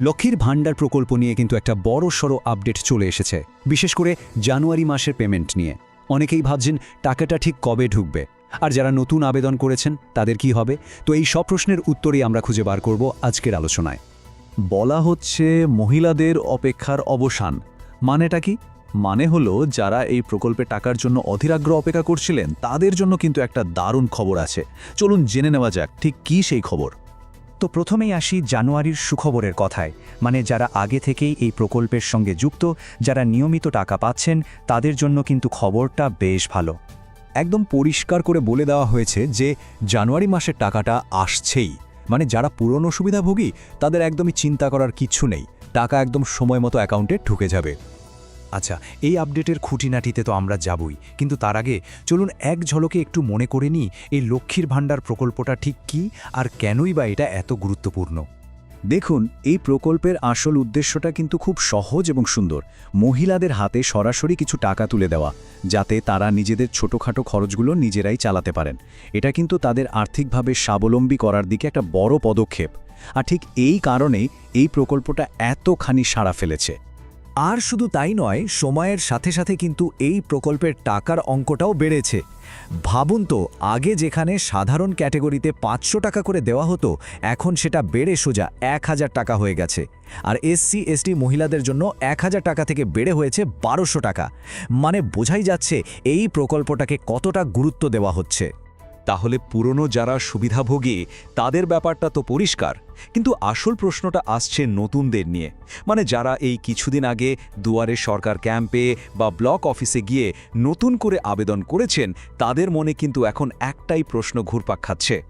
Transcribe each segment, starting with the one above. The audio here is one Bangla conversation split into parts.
লক্ষ্মীর ভাণ্ডার প্রকল্প নিয়ে কিন্তু একটা বড় সড়ো আপডেট চলে এসেছে, বিশেষ করে জানুয়ারি মাসের পেমেন্ট নিয়ে। অনেকেই ভাবছেন, টাকাটা ঠিক কবে ঢুকবে? আর যারা নতুন আবেদন করেছেন, তাদের কি হবে? তো এই সব প্রশ্নের উত্তরই আমরা খুঁজে বার করব আজকের আলোচনায়। বলা হচ্ছে, মহিলাদের অপেক্ষার অবসান। মানেটা কি? মানে হলো, যারা এই প্রকল্পে টাকার জন্য অধীরাগ্রহ অপেক্ষা করছিলেন, তাদের জন্য কিন্তু একটা দারুণ খবর আছে। চলুন জেনে নেওয়া যাক, ঠিক কী সেই খবর? তো প্রথমেই আসি জানুয়ারির সুখবরের কথায় মানে যারা আগে থেকেই এই প্রকল্পের সঙ্গে যুক্ত, যারা নিয়মিত টাকা পাচ্ছেন, তাদের জন্য কিন্তু খবরটা বেশ ভালো। একদম পরিষ্কার করে বলে দেওয়া হয়েছে যে, জানুয়ারি মাসের টাকাটা আসছেই। মানে যারা পুরনো সুবিধাভোগী, তাদের একদমই চিন্তা করার কিচ্ছু নেই। টাকা একদম সময় মতো অ্যাকাউন্টে ঢুকে যাবে। আচ্ছা এই আপডেটের খুঁটিনাটিতে তো আমরা যাবই, কিন্তু তার আগে চলুন এক ঝলকে একটু মনে করে নিই এই লক্ষ্মীর ভাণ্ডার প্রকল্পটা ঠিক কী আর কেনই বা এটা এত গুরুত্বপূর্ণ? দেখুন, এই প্রকল্পের আসল উদ্দেশ্যটা কিন্তু খুব সহজ এবং সুন্দর। মহিলাদের হাতে সরাসরি কিছু টাকা তুলে দেওয়া, যাতে তারা নিজেদের ছোটোখাটো খরচগুলো নিজেরাই চালাতে পারেন। এটা কিন্তু তাদের আর্থিকভাবে স্বাবলম্বী করার দিকে একটা বড় পদক্ষেপ। আর ঠিক এই কারণেই এই প্রকল্পটা এতখানি সাড়া ফেলেছে। আর শুধু তাই নয়, সময়ের সাথে সাথে কিন্তু এই প্রকল্পের টাকার অঙ্কটাও বেড়েছে। ভাবুন তো, আগে যেখানে সাধারণ ক্যাটেগরিতে পাঁচশো টাকা করে দেওয়া হতো, এখন সেটা বেড়ে সোজা এক হাজার টাকা হয়ে গেছে। আর এসসি এসটি মহিলাদের জন্য এক হাজার টাকা থেকে বেড়ে হয়েছে বারোশো টাকা। মানে বোঝাই যাচ্ছে এই প্রকল্পটাকে কতটা গুরুত্ব দেওয়া হচ্ছে। তাহলে পুরনো যারা সুবিধাভোগী, তাদের ব্যাপারটা তো পরিষ্কার। কিন্তু আসল প্রশ্নটা আসছে নতুনদের নিয়ে। মানে যারা এই কিছুদিন আগে দুয়ারে সরকার ক্যাম্পে বা ব্লক অফিসে গিয়ে নতুন করে আবেদন করেছেন, তাদের মনে কিন্তু এখন একটাই প্রশ্ন ঘুরপাক খাচ্ছে।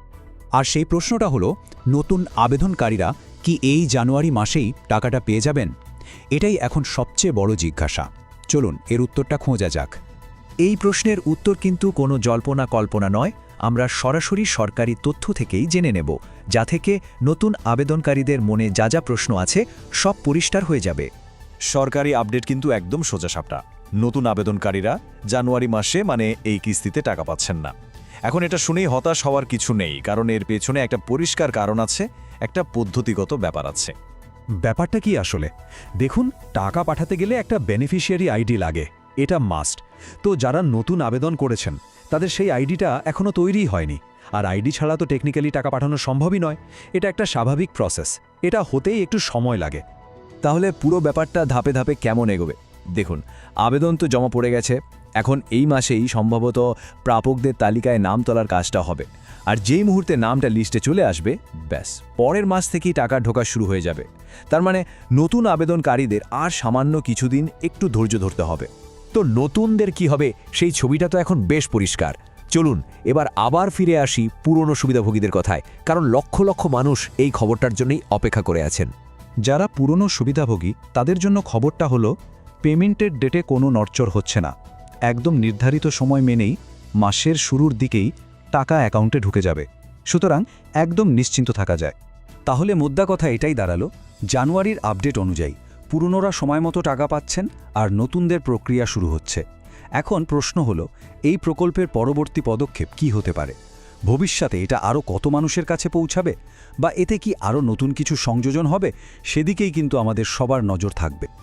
আর সেই প্রশ্নটা হলো, নতুন আবেদনকারীরা কি এই জানুয়ারি মাসেই টাকাটা পেয়ে যাবেন? এটাই এখন সবচেয়ে বড় জিজ্ঞাসা। চলুন, এর উত্তরটা খোঁজা যাক। এই প্রশ্নের উত্তর কিন্তু কোনো জল্পনা কল্পনা নয় আমরা সরাসরি সরকারি তথ্য থেকেই জেনে নেব যা থেকে নতুন আবেদনকারীদের মনে যা যা প্রশ্ন আছে সব পরিষ্কার হয়ে যাবে। সরকারি আপডেট কিন্তু একদম সোজাসাপটা নতুন আবেদনকারীরা জানুয়ারি মাসে মানে এই কিস্তিতে টাকা পাচ্ছেন না। এখন এটা শুনেই হতাশ হওয়ার কিছু নেই কারণ এর পেছনে একটা পরিষ্কার কারণ আছে একটা পদ্ধতিগত ব্যাপার আছে। ব্যাপারটা কি আসলে? দেখুন টাকা পাঠাতে গেলে একটা বেনিফিশিয়ারি আইডি লাগে। এটা মাস্ট। তো যারা নতুন আবেদন করেছেন, তাদের সেই আইডিটা এখনও তৈরিই হয়নি। আর আইডি ছাড়া তো টেকনিক্যালি টাকা পাঠানো সম্ভবই নয়। এটা একটা স্বাভাবিক প্রসেস এটা হতেই একটু সময় লাগে। তাহলে পুরো ব্যাপারটা ধাপে ধাপে কেমন এগোবে? দেখুন, আবেদন তো জমা পড়ে গেছে। এখন এই মাসেই সম্ভবত প্রাপকদের তালিকায় নাম তোলার কাজটা হবে। আর যেই মুহূর্তে নামটা লিস্টে চলে আসবে, ব্যাস, পরের মাস থেকেই টাকা ঢোকা শুরু হয়ে যাবে। তার মানে নতুন আবেদনকারীদের আর সামান্য কিছুদিন একটু ধৈর্য ধরতে হবে। তো নতুনদের কি হবে? সেই ছবিটা তো এখন বেশ পরিষ্কার। চলুন, এবার আবার ফিরে আসি পুরনো সুবিধাভোগীদের কথায়, কারণ লক্ষ লক্ষ মানুষ এই খবরটার জন্যই অপেক্ষা করে আছেন। যারা পুরনো সুবিধাভোগী, তাদের জন্য খবরটা হলো, পেমেন্টের ডেটে কোনো নড়চড় হচ্ছে না। একদম নির্ধারিত সময় মেনেই মাসের শুরুর দিকেই টাকা অ্যাকাউন্টে ঢুকে যাবে। সুতরাং একদম নিশ্চিন্ত থাকা যায়। তাহলে মুদ্রা কথা এটাই দাঁড়াল, জানুয়ারির আপডেট অনুযায়ী। পুরনোরা সময় মতো টাকা পাচ্ছেন আর নতুনদের প্রক্রিয়া শুরু হচ্ছে। এখন প্রশ্ন হল, এই প্রকল্পের পরবর্তী পদক্ষেপ কি হতে পারে? ভবিষ্যতে এটা আরও কত মানুষের কাছে পৌঁছাবে? বা এতে কি আরও নতুন কিছু সংযোজন হবে? সেদিকেই কিন্তু আমাদের সবার নজর থাকবে।